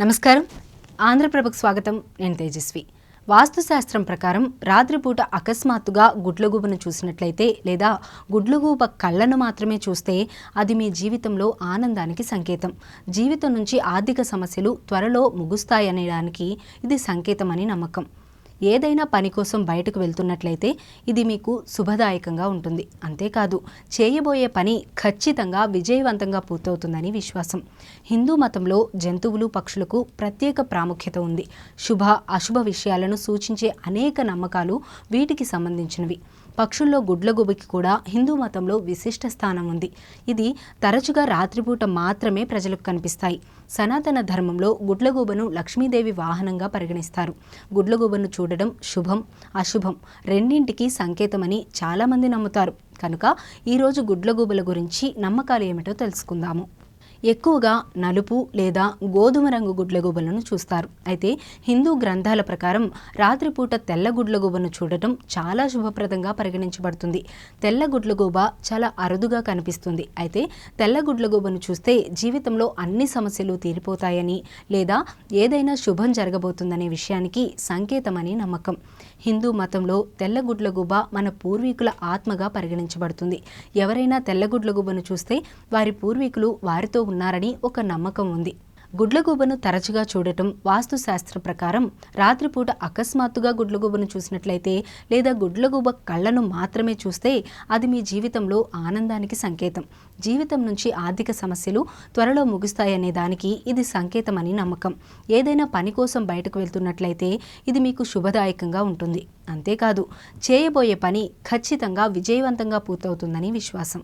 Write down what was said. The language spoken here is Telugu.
నమస్కారం. ఆంధ్రప్రభకు స్వాగతం. నేను తేజస్వి. వాస్తుశాస్త్రం ప్రకారం రాత్రిపూట అకస్మాత్తుగా గుడ్లగూబను చూసినట్లయితే లేదా గుడ్లగూబ కళ్ళను మాత్రమే చూస్తే అది మీ జీవితంలో ఆనందానికి సంకేతం. జీవితం నుంచి ఆర్థిక సమస్యలు త్వరలో ముగుస్తాయనడానికి ఇది సంకేతమని నమ్మకం. ఏదైనా పని కోసం బయటకు వెళ్తున్నట్లయితే ఇది మీకు శుభదాయకంగా ఉంటుంది. అంతేకాదు చేయబోయే పని ఖచ్చితంగా విజయవంతంగా పూర్తవుతుందని విశ్వాసం. హిందూ మతంలో జంతువులు పక్షులకు ప్రత్యేక ప్రాముఖ్యత ఉంది. శుభ అశుభ విషయాలను సూచించే అనేక నమ్మకాలు వీటికి సంబంధించినవి. పక్షుల్లో గుడ్లగూబకి కూడా హిందూ మతంలో విశిష్ట స్థానం ఉంది. ఇది తరచుగా రాత్రిపూట మాత్రమే ప్రజలకు కనిపిస్తాయి. సనాతన ధర్మంలో గుడ్లగూబను లక్ష్మీదేవి వాహనంగా పరిగణిస్తారు. గుడ్లగూబను చూ చూడడం శుభం అశుభం రెండింటికి సంకేతమని చాలామంది నమ్ముతారు. కనుక ఈరోజు గుడ్లగూబల గురించి నమ్మకాలు ఏమిటో తెలుసుకుందాము. ఎక్కువగా నలుపు లేదా గోధుమ రంగు గుడ్లగూబలను చూస్తారు. అయితే హిందూ గ్రంథాల ప్రకారం రాత్రిపూట తెల్ల గుడ్లగూబను చూడటం చాలా శుభప్రదంగా పరిగణించబడుతుంది. తెల్ల గుడ్లగూబ చాలా అరుదుగా కనిపిస్తుంది. అయితే తెల్ల గుడ్లగూబను చూస్తే జీవితంలో అన్ని సమస్యలు తీరిపోతాయని లేదా ఏదైనా శుభం జరగబోతుందనే విషయానికి సంకేతమని నమ్మకం. హిందూ మతంలో తెల్ల గుడ్లగూబ మన పూర్వీకుల ఆత్మగా పరిగణించబడుతుంది. ఎవరైనా తెల్ల గుడ్లగూబను చూస్తే వారి పూర్వీకులు వారితో ఉన్నారని ఒక నమ్మకం ఉంది. గుడ్లగూబను తరచుగా చూడటం వాస్తుశాస్త్ర ప్రకారం రాత్రిపూట అకస్మాత్తుగా గుడ్లగూబను చూసినట్లయితే లేదా గుడ్లగూబ కళ్ళను మాత్రమే చూస్తే అది మీ జీవితంలో ఆనందానికి సంకేతం. జీవితం నుంచి ఆర్థిక సమస్యలు త్వరలో ముగుస్తాయనే దానికి ఇది సంకేతమని నమ్మకం. ఏదైనా పని కోసం బయటకు వెళ్తున్నట్లయితే ఇది మీకు శుభదాయకంగా ఉంటుంది. అంతేకాదు చేయబోయే పని ఖచ్చితంగా విజయవంతంగా పూర్తవుతుందని విశ్వాసం.